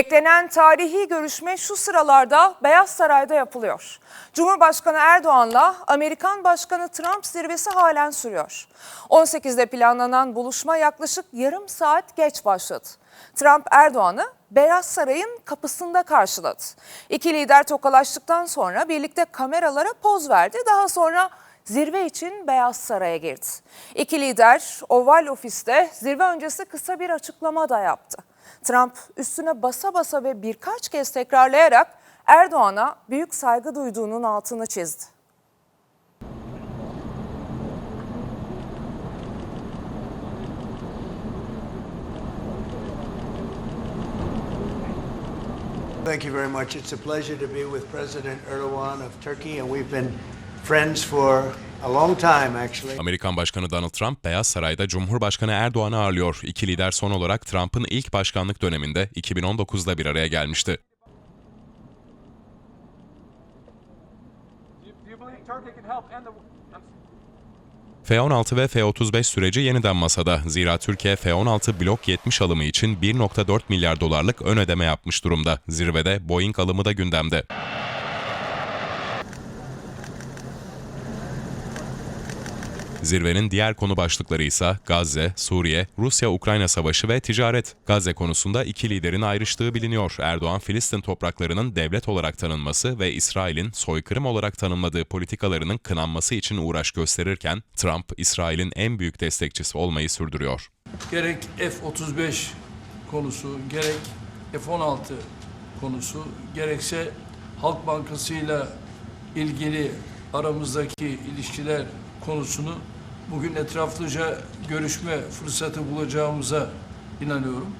Beklenen tarihi görüşme şu sıralarda Beyaz Saray'da yapılıyor. Cumhurbaşkanı Erdoğan'la Amerikan Başkanı Trump zirvesi halen sürüyor. 18'de planlanan buluşma yaklaşık yarım saat geç başladı. Trump Erdoğan'ı Beyaz Saray'ın kapısında karşıladı. İki lider tokalaştıktan sonra birlikte kameralara poz verdi. Daha sonra zirve için Beyaz Saray'a girdi. İki lider Oval Ofis'te zirve öncesi kısa bir açıklama da yaptı. Trump üstüne basa basa ve birkaç kez tekrarlayarak Erdoğan'a büyük saygı duyduğunun altını çizdi. Thank you very much. It's a pleasure to be with President Erdogan of Turkey, and we've been friends for a long time, actually. Amerikan Başkanı Donald Trump, Beyaz Saray'da Cumhurbaşkanı Erdoğan'ı ağırlıyor. İki lider son olarak Trump'ın ilk başkanlık döneminde 2019'da bir araya gelmişti. Do you, do you believe Turkey can help end the? I'm- F-16 ve F-35 süreci yeniden masada. Zira Türkiye F-16 Blok 70 alımı için 1.4 milyar dolarlık ön ödeme yapmış durumda. Zirvede Boeing alımı da gündemde. Zirvenin diğer konu başlıkları ise Gazze, Suriye, Rusya-Ukrayna savaşı ve ticaret. Gazze konusunda iki liderin ayrıştığı biliniyor. Erdoğan, Filistin topraklarının devlet olarak tanınması ve İsrail'in soykırım olarak tanımladığı politikalarının kınanması için uğraş gösterirken, Trump, İsrail'in en büyük destekçisi olmayı sürdürüyor. gerek F-35 konusu, gerek F-16 konusu, gerekse Halk Bankası'yla ilgili aramızdaki ilişkiler konusunu bugün etraflıca görüşme fırsatı bulacağımıza inanıyorum.